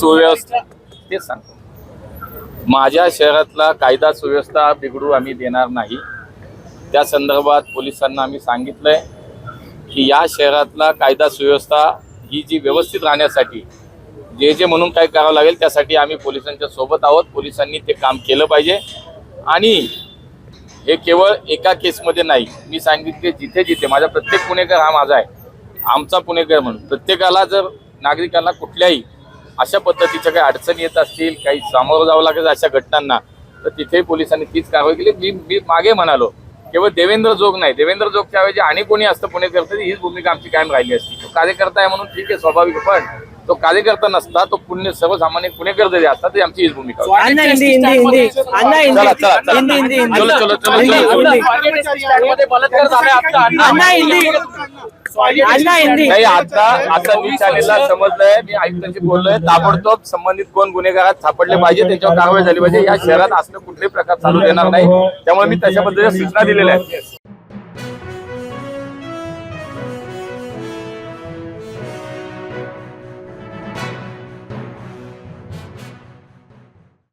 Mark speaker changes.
Speaker 1: सुव्यवस्था. तेच सांगतो. माझ्या शहरातला कायदा सुव्यवस्था बिघडू आम्ही देणार नाही. त्या संदर्भात पोलिसांना आम्ही सांगितलंय की या शहरातला कायदा सुव्यवस्था ही जी व्यवस्थित राहण्यासाठी जे जे म्हणून काय करावं लागेल त्यासाठी आम्ही पोलिसांच्या सोबत आहोत. पोलिसांनी ते काम केलं पाहिजे. आणि हे केवळ एका केसमध्ये नाही. मी सांगितले जिथे जिथे. माझा प्रत्येक पुणेकर हा माझा आहे. आमचा पुणेकर म्हणून. प्रत्येकाला जर नागरिकांना कुठल्याही अशा पद्धतीच्या काही अडचणी येत असतील काही सामोरं जावं लागेल अशा घटनांना तर तिथे पोलिसांनी तीच कारवाई केली मी मी मागे म्हणालो केवळ देवेंद्र जोग नाही देवेंद्र जोगच्या ऐवजी आणि कोणी असतं पुणेकर तरी हीच भूमिका आमची कायम राहिली असती तो कार्यकर्ता आहे म्हणून ठीक आहे स्वाभाविक. पण तो कार्यकर्ता नसता तो पुण्य सर्वसामान्य पुणेकर जरी असता तरी आमची हीच भूमिका होती. नाही आता आता मी चॅनेलला समजलंय. मी आयुक्तांशी बोललोय. ताबडतोब संबंधित कोण गुन्हेगारात सापडले पाहिजे त्याच्यावर कारवाई झाली पाहिजे. या शहरात असलं कुठलेही प्रकार चालू देणार नाही. त्यामुळे मी तशा पद्धतीच्या सूचना दिलेल्या आहेत.